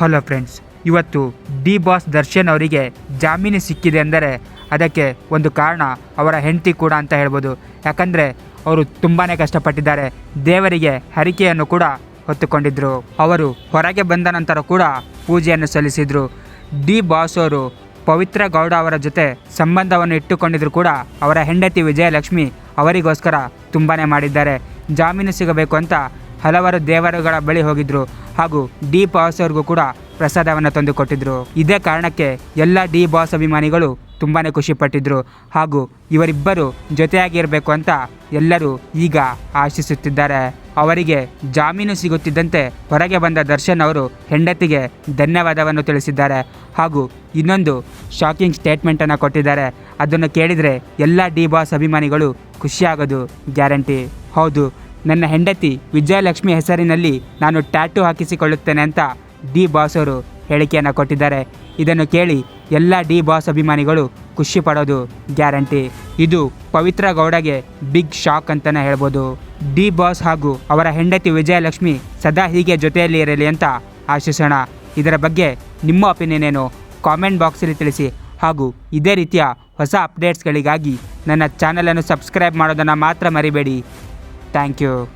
Hello friends ಇವತ್ತು D boss Darshan ಅವರಿಗೆ ಜಾಮೀನು ಸಿಕ್ಕಿದೆ ಅಂದರೆ ಅದಕ್ಕೆ ಒಂದು ಕಾರಣ ಅವರ ಹೆಂಡತಿ ಕೂಡ ಅಂತ ಹೇಳ್ಬೋದು. ಯಾಕಂದರೆ ಅವರು ತುಂಬಾ ಕಷ್ಟಪಟ್ಟಿದ್ದಾರೆ. ದೇವರಿಗೆ ಹರಿಕೆಯನ್ನು ಕೂಡ ಹೊತ್ತುಕೊಂಡಿದ್ದರು ಅವರು ಹೊರಗೆ ಬಂದ ನಂತರ ಕೂಡ ಪೂಜೆಯನ್ನು ಸಲ್ಲಿಸಿದರು. ಡಿ ಬಾಸ್ ಅವರು ಪವಿತ್ರ ಗೌಡ ಅವರ ಜೊತೆ ಸಂಬಂಧವನ್ನು ಇಟ್ಟುಕೊಂಡಿದ್ದರು ಕೂಡ ಅವರ ಹೆಂಡತಿ ವಿಜಯಲಕ್ಷ್ಮಿ ಅವರಿಗೋಸ್ಕರ ತುಂಬಾ ಮಾಡಿದ್ದಾರೆ. ಜಾಮೀನು ಸಿಗಬೇಕು ಅಂತ ಹಲವಾರು ದೇವರುಗಳ ಬಳಿ ಹೋಗಿದ್ರು ಹಾಗೂ ಡಿ ಬಾಸ್ ಅವ್ರಿಗೂ ಕೂಡ ಪ್ರಸಾದವನ್ನು ತಂದು ಕೊಟ್ಟಿದ್ರು. ಇದೇ ಕಾರಣಕ್ಕೆ ಎಲ್ಲ ಡಿ ಬಾಸ್ ಅಭಿಮಾನಿಗಳು ತುಂಬಾ ಖುಷಿಪಟ್ಟಿದ್ರು ಹಾಗೂ ಇವರಿಬ್ಬರು ಜೊತೆಯಾಗಿರಬೇಕು ಅಂತ ಎಲ್ಲರೂ ಈಗ ಆಶಿಸುತ್ತಿದ್ದಾರೆ. ಅವರಿಗೆ ಜಾಮೀನು ಸಿಗುತ್ತಿದ್ದಂತೆ ಹೊರಗೆ ಬಂದ ದರ್ಶನ್ ಅವರು ಹೆಂಡತಿಗೆ ಧನ್ಯವಾದವನ್ನು ತಿಳಿಸಿದ್ದಾರೆ ಹಾಗೂ ಇನ್ನೊಂದು ಶಾಕಿಂಗ್ ಸ್ಟೇಟ್ಮೆಂಟನ್ನು ಕೊಟ್ಟಿದ್ದಾರೆ. ಅದನ್ನು ಕೇಳಿದರೆ ಎಲ್ಲ ಡಿ ಬಾಸ್ ಅಭಿಮಾನಿಗಳು ಖುಷಿಯಾಗೋದು ಗ್ಯಾರಂಟಿ. ಹೌದು ನನ್ನ ಹೆಂಡತಿ ವಿಜಯಲಕ್ಷ್ಮಿ ಹೆಸರಿನಲ್ಲಿ ನಾನು ಟ್ಯಾಟೂ ಹಾಕಿಸಿಕೊಳ್ಳುತ್ತೇನೆ ಅಂತ ಡಿ ಬಾಸ್ ಅವರು ಹೇಳಿಕೆಯನ್ನು ಕೊಟ್ಟಿದ್ದಾರೆ. ಇದನ್ನು ಕೇಳಿ ಎಲ್ಲ ಡಿ ಬಾಸ್ ಅಭಿಮಾನಿಗಳು ಖುಷಿ ಪಡೋದು ಗ್ಯಾರಂಟಿ. ಇದು ಪವಿತ್ರ ಗೌಡಗೆ ಬಿಗ್ ಶಾಕ್ ಅಂತಲೇ ಹೇಳ್ಬೋದು. ಡಿ ಬಾಸ್ ಹಾಗೂ ಅವರ ಹೆಂಡತಿ ವಿಜಯಲಕ್ಷ್ಮಿ ಸದಾ ಹೀಗೆ ಜೊತೆಯಲ್ಲಿ ಇರಲಿ ಅಂತ ಆಶಿಸೋಣ. ಇದರ ಬಗ್ಗೆ ನಿಮ್ಮ ಒಪಿನಿಯನ್ ಏನು? ಕಾಮೆಂಟ್ ಬಾಕ್ಸಲ್ಲಿ ತಿಳಿಸಿ. ಹಾಗೂ ಇದೇ ರೀತಿಯ ಹೊಸ ಅಪ್ಡೇಟ್ಸ್ಗಳಿಗಾಗಿ ನನ್ನ ಚಾನಲನ್ನು ಸಬ್ಸ್ಕ್ರೈಬ್ ಮಾಡೋದನ್ನು ಮಾತ್ರ ಮರಿಬೇಡಿ. Thank you.